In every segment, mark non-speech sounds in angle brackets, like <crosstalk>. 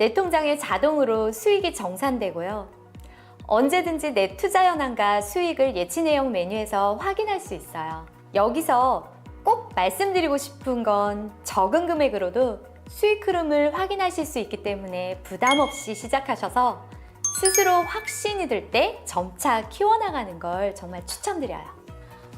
내 통장에 자동으로 수익이 정산되고요. 언제든지 내 투자 현황과 수익을 예치 내용 메뉴에서 확인할 수 있어요. 여기서 꼭 말씀드리고 싶은 건 적은 금액으로도 수익 흐름을 확인하실 수 있기 때문에 부담 없이 시작하셔서 스스로 확신이 들 때 점차 키워나가는 걸 정말 추천드려요.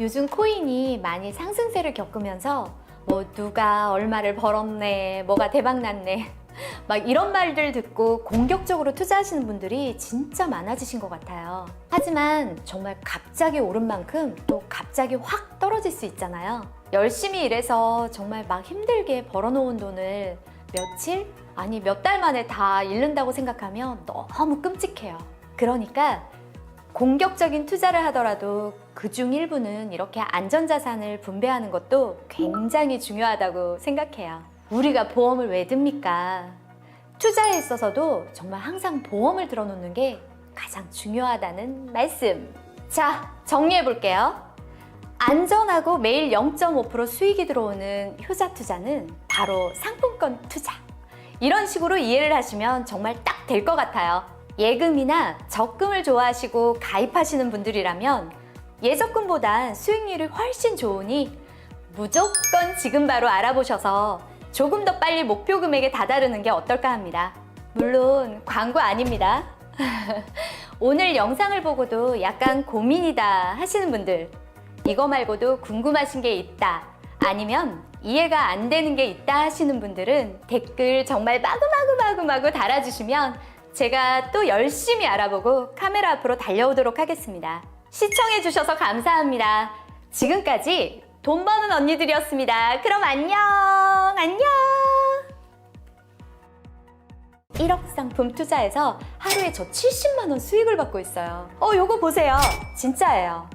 요즘 코인이 많이 상승세를 겪으면서 뭐 누가 얼마를 벌었네, 뭐가 대박났네, <laughs> 막 이런 말들 듣고 공격적으로 투자하시는 분들이 진짜 많아지신 것 같아요. 하지만 정말 갑자기 오른 만큼 또 갑자기 확 떨어질 수 있잖아요. 열심히 일해서 정말 막 힘들게 벌어놓은 돈을 며칠? 아니 몇 달 만에 다 잃는다고 생각하면 너무 끔찍해요. 그러니까 공격적인 투자를 하더라도 그 중 일부는 이렇게 안전자산을 분배하는 것도 굉장히 중요하다고 생각해요. 우리가 보험을 왜 듭니까? 투자에 있어서도 정말 항상 보험을 들어놓는 게 가장 중요하다는 말씀. 자, 정리해 볼게요. 안전하고 매일 0.5% 수익이 들어오는 효자 투자는 바로 상품권 투자. 이런 식으로 이해를 하시면 정말 딱 될 것 같아요. 예금이나 적금을 좋아하시고 가입하시는 분들이라면 예적금보단 수익률이 훨씬 좋으니 무조건 지금 바로 알아보셔서 조금 더 빨리 목표 금액에 다다르는 게 어떨까 합니다. 물론 광고 아닙니다. <laughs> 오늘 영상을 보고도 약간 고민이다 하시는 분들 이거 말고도 궁금하신 게 있다 아니면 이해가 안 되는 게 있다 하시는 분들은 댓글 정말 마구마구마구마구 달아주시면 제가 또 열심히 알아보고 카메라 앞으로 달려오도록 하겠습니다. 시청해주셔서 감사합니다. 지금까지 돈 버는 언니들이었습니다. 그럼 안녕! 안녕! 1억 상품 투자해서 하루에 저 70만 원 수익을 받고 있어요. 어, 요거 보세요. 진짜예요.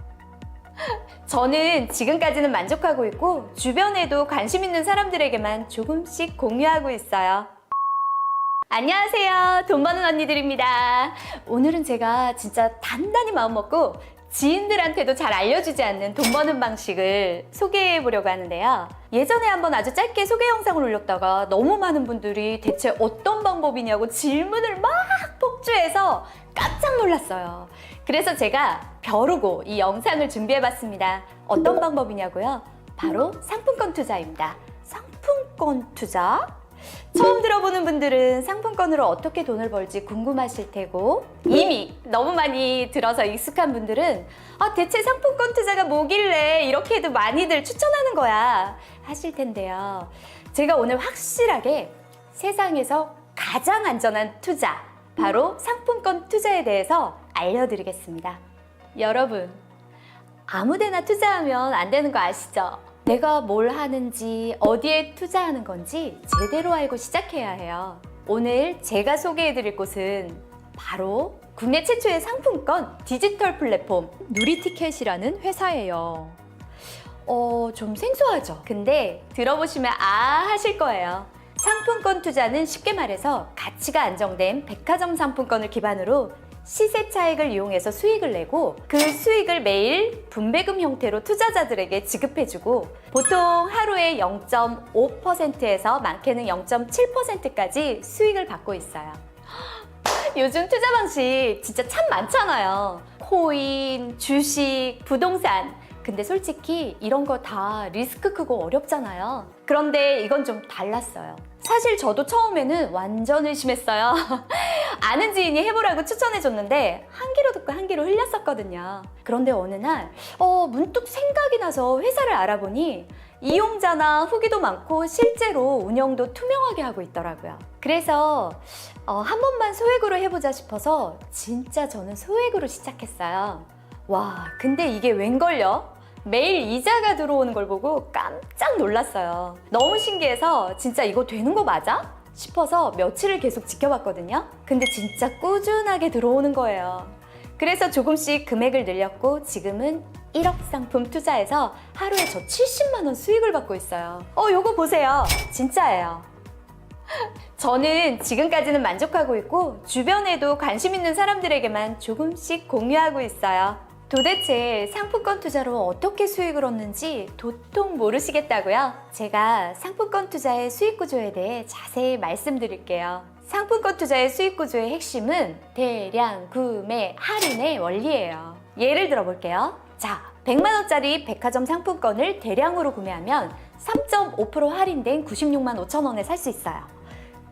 저는 지금까지는 만족하고 있고 주변에도 관심 있는 사람들에게만 조금씩 공유하고 있어요. 안녕하세요. 돈 버는 언니들입니다. 오늘은 제가 진짜 단단히 마음 먹고 지인들한테도 잘 알려주지 않는 돈 버는 방식을 소개해 보려고 하는데요. 예전에 한번 아주 짧게 소개 영상을 올렸다가 너무 많은 분들이 대체 어떤 방법이냐고 질문을 막 폭주해서 깜짝 놀랐어요. 그래서 제가 벼르고 이 영상을 준비해 봤습니다. 어떤 방법이냐고요? 바로 상품권 투자입니다. 상품권 투자? 처음 들어보는 분들은 상품권으로 어떻게 돈을 벌지 궁금하실 테고 이미 너무 많이 들어서 익숙한 분들은 아 대체 상품권 투자가 뭐길래 이렇게 해도 많이들 추천하는 거야 하실 텐데요. 제가 오늘 확실하게 세상에서 가장 안전한 투자 바로 상품권 투자에 대해서 알려드리겠습니다. 여러분 아무데나 투자하면 안 되는 거 아시죠? 내가 뭘 하는지 어디에 투자하는 건지 제대로 알고 시작해야 해요. 오늘 제가 소개해 드릴 곳은 바로 국내 최초의 상품권 디지털 플랫폼 누리티켓이라는 회사예요. 어, 좀 생소하죠? 근데 들어보시면 아 하실 거예요. 상품권 투자는 쉽게 말해서 가치가 안정된 백화점 상품권을 기반으로 시세 차익을 이용해서 수익을 내고 그 수익을 매일 분배금 형태로 투자자들에게 지급해주고 보통 하루에 0.5%에서 많게는 0.7%까지 수익을 받고 있어요. <gasps> 요즘 투자 방식 진짜 참 많잖아요. 코인, 주식, 부동산. 근데 솔직히 이런 거 다 리스크 크고 어렵잖아요. 그런데 이건 좀 달랐어요. 사실 저도 처음에는 완전 의심했어요. <laughs> 아는 지인이 해보라고 추천해줬는데 한 귀로 듣고 한 귀로 흘렸었거든요. 그런데 어느 날 어, 문득 생각이 나서 회사를 알아보니 이용자나 후기도 많고 실제로 운영도 투명하게 하고 있더라고요. 그래서 어, 한 번만 소액으로 해보자 싶어서 진짜 저는 소액으로 시작했어요. 와, 근데 이게 웬걸요? 매일 이자가 들어오는 걸 보고 깜짝 놀랐어요. 너무 신기해서 진짜 이거 되는 거 맞아? 싶어서 며칠을 계속 지켜봤거든요. 근데 진짜 꾸준하게 들어오는 거예요. 그래서 조금씩 금액을 늘렸고 지금은 1억 상품 투자해서 하루에 저 70만 원 수익을 받고 있어요. 어, 요거 보세요. 진짜예요. <laughs> 저는 지금까지는 만족하고 있고 주변에도 관심 있는 사람들에게만 조금씩 공유하고 있어요. 도대체 상품권 투자로 어떻게 수익을 얻는지 도통 모르시겠다고요? 제가 상품권 투자의 수익 구조에 대해 자세히 말씀드릴게요. 상품권 투자의 수익 구조의 핵심은 대량 구매 할인의 원리예요. 예를 들어 볼게요. 자, 100만 원짜리 백화점 상품권을 대량으로 구매하면 3.5% 할인된 96만 5천 원에 살 수 있어요.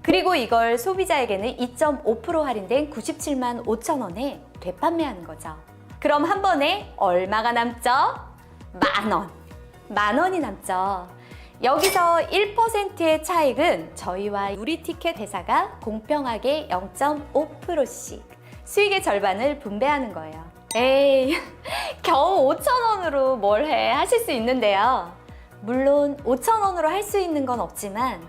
그리고 이걸 소비자에게는 2.5% 할인된 97만 5천 원에 되판매하는 거죠. 그럼 한 번에 얼마가 남죠? 만 원. 만 원이 남죠. 여기서 1%의 차익은 저희와 우리 티켓 회사가 공평하게 0.5%씩 수익의 절반을 분배하는 거예요. 에이, <laughs> 겨우 5,000원으로 뭘 해 하실 수 있는데요. 물론 5,000원으로 할 수 있는 건 없지만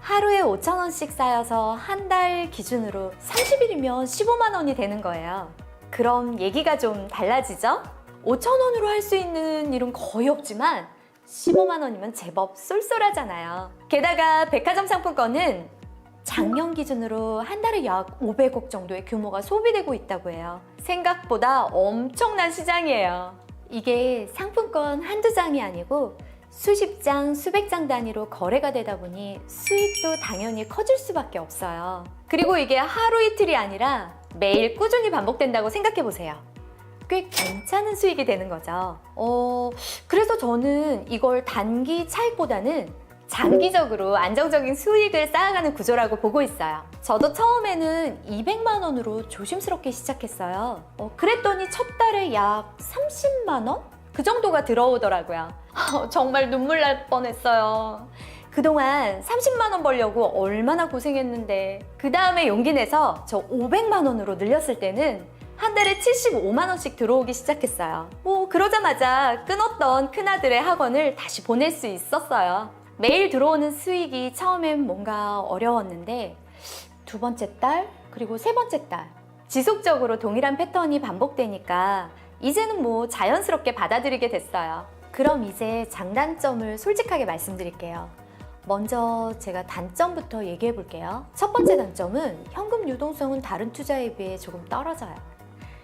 하루에 5,000원씩 쌓여서 한 달 기준으로 30일이면 15만 원이 되는 거예요. 그럼 얘기가 좀 달라지죠? 5,000원으로 할 수 있는 일은 거의 없지만 15만 원이면 제법 쏠쏠하잖아요. 게다가 백화점 상품권은 작년 기준으로 한 달에 약 500억 정도의 규모가 소비되고 있다고 해요. 생각보다 엄청난 시장이에요. 이게 상품권 한두 장이 아니고 수십 장, 수백 장 단위로 거래가 되다 보니 수익도 당연히 커질 수밖에 없어요. 그리고 이게 하루 이틀이 아니라 매일 꾸준히 반복된다고 생각해 보세요. 꽤 괜찮은 수익이 되는 거죠. 어, 그래서 저는 이걸 단기 차익보다는 장기적으로 안정적인 수익을 쌓아가는 구조라고 보고 있어요. 저도 처음에는 200만 원으로 조심스럽게 시작했어요. 어, 그랬더니 첫 달에 약 30만 원? 그 정도가 들어오더라고요. <laughs> 어, 정말 눈물 날 뻔했어요. 그동안 30만 원 벌려고 얼마나 고생했는데 그 다음에 용기 내서 저 500만 원으로 늘렸을 때는 한 달에 75만 원씩 들어오기 시작했어요. 뭐 그러자마자 끊었던 큰아들의 학원을 다시 보낼 수 있었어요. 매일 들어오는 수익이 처음엔 뭔가 어려웠는데 두 번째 달 그리고 세 번째 달 지속적으로 동일한 패턴이 반복되니까 이제는 뭐 자연스럽게 받아들이게 됐어요. 그럼 이제 장단점을 솔직하게 말씀드릴게요. 먼저 제가 단점부터 얘기해 볼게요. 첫 번째 단점은 현금 유동성은 다른 투자에 비해 조금 떨어져요.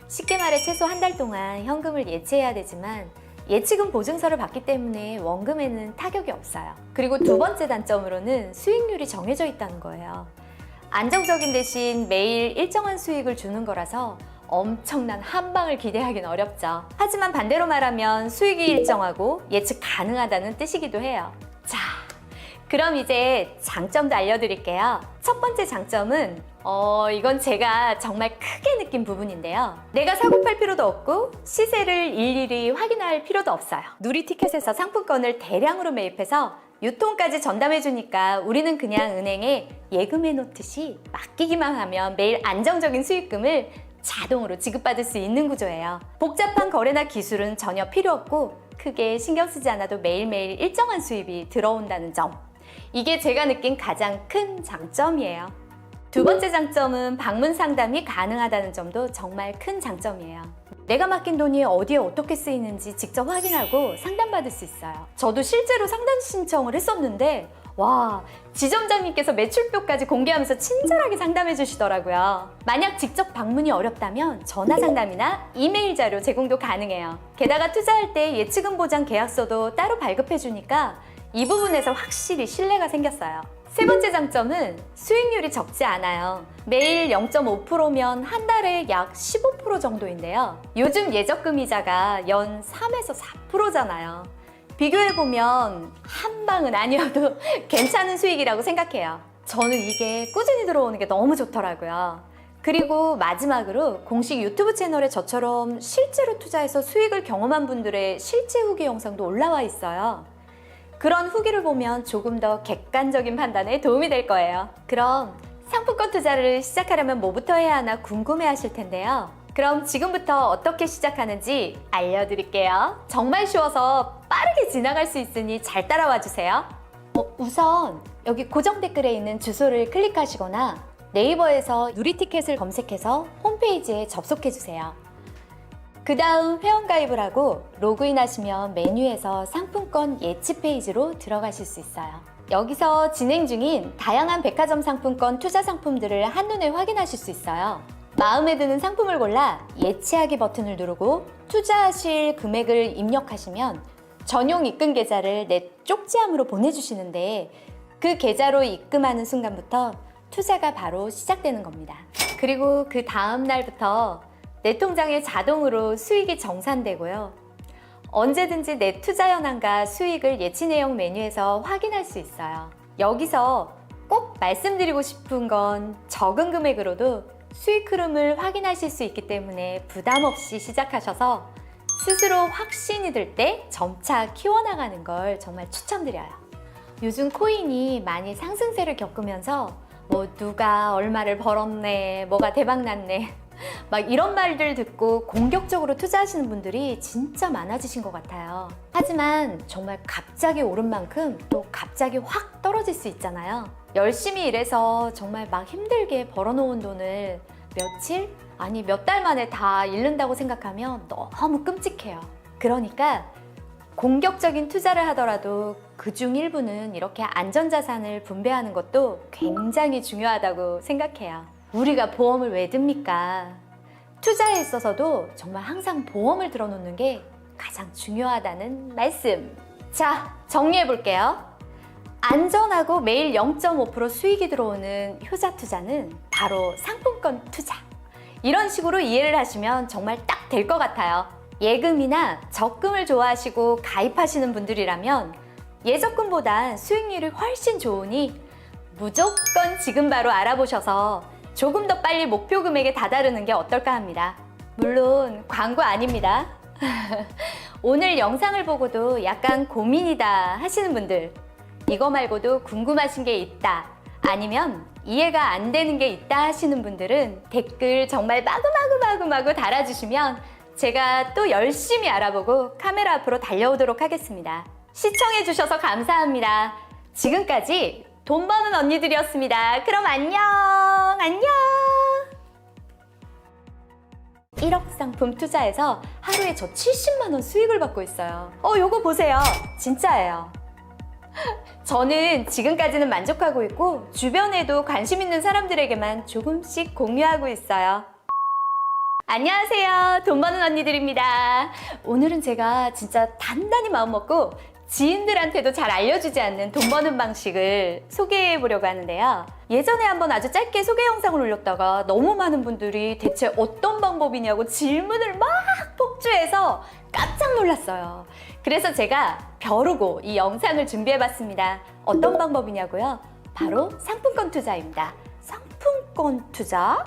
쉽게 말해 최소 한 달 동안 현금을 예치해야 되지만 예치금 보증서를 받기 때문에 원금에는 타격이 없어요. 그리고 두 번째 단점으로는 수익률이 정해져 있다는 거예요. 안정적인 대신 매일 일정한 수익을 주는 거라서 엄청난 한 방을 기대하기는 어렵죠. 하지만 반대로 말하면 수익이 일정하고 예측 가능하다는 뜻이기도 해요. 자, 그럼 이제 장점도 알려드릴게요. 첫 번째 장점은 어, 이건 제가 정말 크게 느낀 부분인데요. 내가 사고 팔 필요도 없고 시세를 일일이 확인할 필요도 없어요. 누리 티켓에서 상품권을 대량으로 매입해서 유통까지 전담해 주니까 우리는 그냥 은행에 예금해 놓듯이 맡기기만 하면 매일 안정적인 수익금을 자동으로 지급받을 수 있는 구조예요. 복잡한 거래나 기술은 전혀 필요 없고 크게 신경 쓰지 않아도 매일매일 일정한 수입이 들어온다는 점. 이게 제가 느낀 가장 큰 장점이에요. 두 번째 장점은 방문 상담이 가능하다는 점도 정말 큰 장점이에요. 내가 맡긴 돈이 어디에 어떻게 쓰이는지 직접 확인하고 상담받을 수 있어요. 저도 실제로 상담 신청을 했었는데, 와, 지점장님께서 매출표까지 공개하면서 친절하게 상담해 주시더라고요. 만약 직접 방문이 어렵다면 전화 상담이나 이메일 자료 제공도 가능해요. 게다가 투자할 때 예치금 보장 계약서도 따로 발급해 주니까 이 부분에서 확실히 신뢰가 생겼어요. 세 번째 장점은 수익률이 적지 않아요. 매일 0.5%면 한 달에 약 15% 정도인데요. 요즘 예적금 이자가 연 3에서 4%잖아요. 비교해보면 한 방은 아니어도 <laughs> 괜찮은 수익이라고 생각해요. 저는 이게 꾸준히 들어오는 게 너무 좋더라고요. 그리고 마지막으로 공식 유튜브 채널에 저처럼 실제로 투자해서 수익을 경험한 분들의 실제 후기 영상도 올라와 있어요. 그런 후기를 보면 조금 더 객관적인 판단에 도움이 될 거예요. 그럼 상품권 투자를 시작하려면 뭐부터 해야 하나 궁금해 하실 텐데요. 그럼 지금부터 어떻게 시작하는지 알려드릴게요. 정말 쉬워서 빠르게 지나갈 수 있으니 잘 따라와 주세요. 어, 우선 여기 고정 댓글에 있는 주소를 클릭하시거나 네이버에서 누리티켓을 검색해서 홈페이지에 접속해 주세요. 그 다음 회원가입을 하고 로그인하시면 메뉴에서 상품권 예치 페이지로 들어가실 수 있어요. 여기서 진행 중인 다양한 백화점 상품권 투자 상품들을 한눈에 확인하실 수 있어요. 마음에 드는 상품을 골라 예치하기 버튼을 누르고 투자하실 금액을 입력하시면 전용 입금 계좌를 내 쪽지함으로 보내주시는데 그 계좌로 입금하는 순간부터 투자가 바로 시작되는 겁니다. 그리고 그 다음 날부터 내 통장에 자동으로 수익이 정산되고요. 언제든지 내 투자 현황과 수익을 예치 내용 메뉴에서 확인할 수 있어요. 여기서 꼭 말씀드리고 싶은 건 적은 금액으로도 수익 흐름을 확인하실 수 있기 때문에 부담 없이 시작하셔서 스스로 확신이 들 때 점차 키워나가는 걸 정말 추천드려요. 요즘 코인이 많이 상승세를 겪으면서 뭐 누가 얼마를 벌었네, 뭐가 대박났네, 막 이런 말들 듣고 공격적으로 투자하시는 분들이 진짜 많아지신 것 같아요. 하지만 정말 갑자기 오른 만큼 또 갑자기 확 떨어질 수 있잖아요. 열심히 일해서 정말 막 힘들게 벌어놓은 돈을 며칠? 아니 몇 달 만에 다 잃는다고 생각하면 너무 끔찍해요. 그러니까 공격적인 투자를 하더라도 그 중 일부는 이렇게 안전자산을 분배하는 것도 굉장히 중요하다고 생각해요. 우리가 보험을 왜 듭니까? 투자에 있어서도 정말 항상 보험을 들어놓는 게 가장 중요하다는 말씀. 자, 정리해 볼게요. 안전하고 매일 0.5% 수익이 들어오는 효자 투자는 바로 상품권 투자. 이런 식으로 이해를 하시면 정말 딱 될 것 같아요. 예금이나 적금을 좋아하시고 가입하시는 분들이라면 예적금보단 수익률이 훨씬 좋으니 무조건 지금 바로 알아보셔서 조금 더 빨리 목표 금액에 다다르는 게 어떨까 합니다. 물론 광고 아닙니다. <laughs> 오늘 영상을 보고도 약간 고민이다 하시는 분들 이거 말고도 궁금하신 게 있다 아니면 이해가 안 되는 게 있다 하시는 분들은 댓글 정말 마구마구마구마구 달아주시면 제가 또 열심히 알아보고 카메라 앞으로 달려오도록 하겠습니다. 시청해주셔서 감사합니다. 지금까지 돈 버는 언니들이었습니다. 그럼 안녕! 안녕! 1억 상품 투자해서 하루에 저 70만원 수익을 받고 있어요. 어, 요거 보세요. 진짜예요. 저는 지금까지는 만족하고 있고 주변에도 관심 있는 사람들에게만 조금씩 공유하고 있어요. 안녕하세요. 돈 버는 언니들입니다. 오늘은 제가 진짜 단단히 마음 먹고 지인들한테도 잘 알려주지 않는 돈 버는 방식을 소개해 보려고 하는데요. 예전에 한번 아주 짧게 소개 영상을 올렸다가 너무 많은 분들이 대체 어떤 방법이냐고 질문을 막 폭주해서 깜짝 놀랐어요. 그래서 제가 벼르고 이 영상을 준비해 봤습니다. 어떤 방법이냐고요? 바로 상품권 투자입니다. 상품권 투자?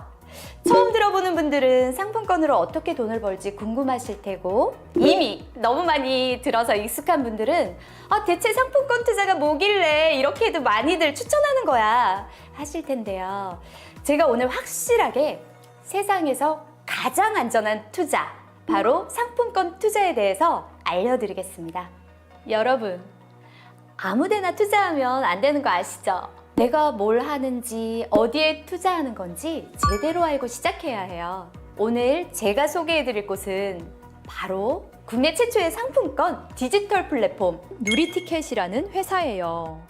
처음 들어보는 분들은 상품권으로 어떻게 돈을 벌지 궁금하실 테고 이미 너무 많이 들어서 익숙한 분들은 아 대체 상품권 투자가 뭐길래 이렇게 해도 많이들 추천하는 거야 하실 텐데요. 제가 오늘 확실하게 세상에서 가장 안전한 투자 바로 상품권 투자에 대해서 알려드리겠습니다. 여러분 아무데나 투자하면 안 되는 거 아시죠? 내가 뭘 하는지, 어디에 투자하는 건지 제대로 알고 시작해야 해요. 오늘 제가 소개해 드릴 곳은 바로 국내 최초의 상품권 디지털 플랫폼 누리티켓이라는 회사예요.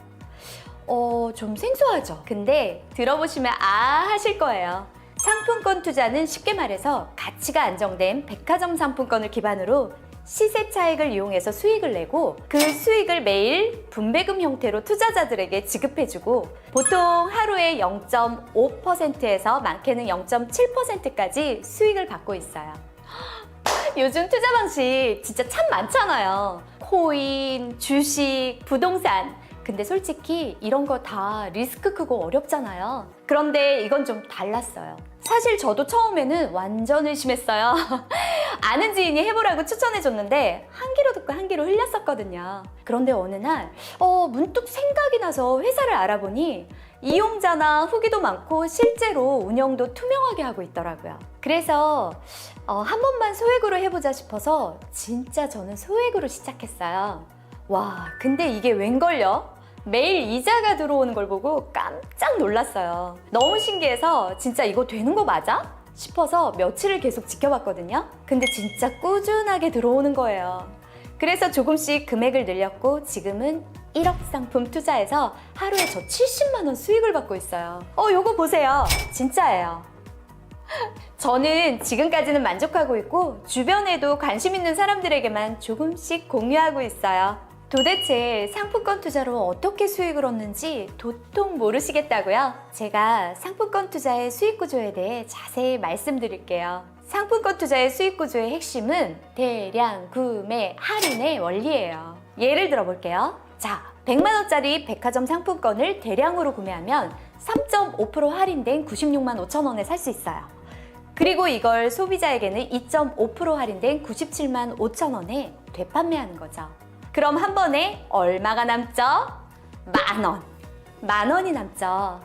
어, 좀 생소하죠? 근데 들어보시면 아 하실 거예요. 상품권 투자는 쉽게 말해서 가치가 안정된 백화점 상품권을 기반으로 시세 차익을 이용해서 수익을 내고 그 수익을 매일 분배금 형태로 투자자들에게 지급해주고 보통 하루에 0.5%에서 많게는 0.7%까지 수익을 받고 있어요. <gasps> 요즘 투자 방식 진짜 참 많잖아요. 코인, 주식, 부동산. 근데 솔직히 이런 거 다 리스크 크고 어렵잖아요. 그런데 이건 좀 달랐어요. 사실 저도 처음에는 완전 의심했어요. <laughs> 아는 지인이 해보라고 추천해줬는데 한 귀로 듣고 한 귀로 흘렸었거든요. 그런데 어느 날 어, 문득 생각이 나서 회사를 알아보니 이용자나 후기도 많고 실제로 운영도 투명하게 하고 있더라고요. 그래서 어, 한 번만 소액으로 해보자 싶어서 진짜 저는 소액으로 시작했어요. 와, 근데 이게 웬걸요? 매일 이자가 들어오는 걸 보고 깜짝 놀랐어요. 너무 신기해서 진짜 이거 되는 거 맞아? 싶어서 며칠을 계속 지켜봤거든요. 근데 진짜 꾸준하게 들어오는 거예요. 그래서 조금씩 금액을 늘렸고 지금은 1억 상품 투자해서 하루에 저 70만 원 수익을 받고 있어요. 어, 요거 보세요. 진짜예요. <laughs> 저는 지금까지는 만족하고 있고 주변에도 관심 있는 사람들에게만 조금씩 공유하고 있어요. 도대체 상품권 투자로 어떻게 수익을 얻는지 도통 모르시겠다고요? 제가 상품권 투자의 수익 구조에 대해 자세히 말씀드릴게요. 상품권 투자의 수익 구조의 핵심은 대량 구매 할인의 원리예요. 예를 들어 볼게요. 자, 100만 원짜리 백화점 상품권을 대량으로 구매하면 3.5% 할인된 96만 5천 원에 살 수 있어요. 그리고 이걸 소비자에게는 2.5% 할인된 97만 5천 원에 되판매하는 거죠. 그럼 한 번에 얼마가 남죠? 만 원. 만 원이 남죠.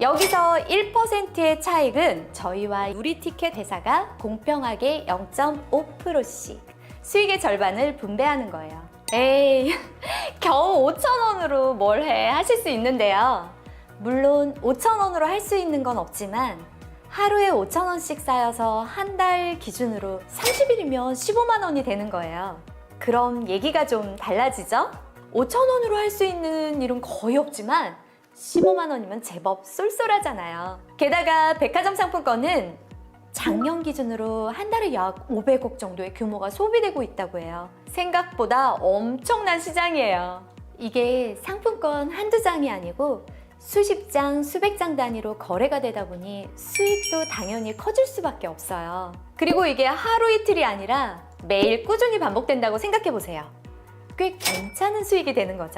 여기서 1%의 차익은 저희와 우리 티켓 회사가 공평하게 0.5%씩 수익의 절반을 분배하는 거예요. 에이, <laughs> 겨우 5,000원으로 뭘 해 하실 수 있는데요. 물론 5,000원으로 할 수 있는 건 없지만 하루에 5,000원씩 쌓여서 한 달 기준으로 30일이면 15만 원이 되는 거예요. 그럼 얘기가 좀 달라지죠? 5,000원으로 할 수 있는 일은 거의 없지만 15만 원이면 제법 쏠쏠하잖아요. 게다가 백화점 상품권은 작년 기준으로 한 달에 약 500억 정도의 규모가 소비되고 있다고 해요. 생각보다 엄청난 시장이에요. 이게 상품권 한두 장이 아니고 수십 장, 수백 장 단위로 거래가 되다 보니 수익도 당연히 커질 수밖에 없어요. 그리고 이게 하루 이틀이 아니라 매일 꾸준히 반복된다고 생각해 보세요. 꽤 괜찮은 수익이 되는 거죠.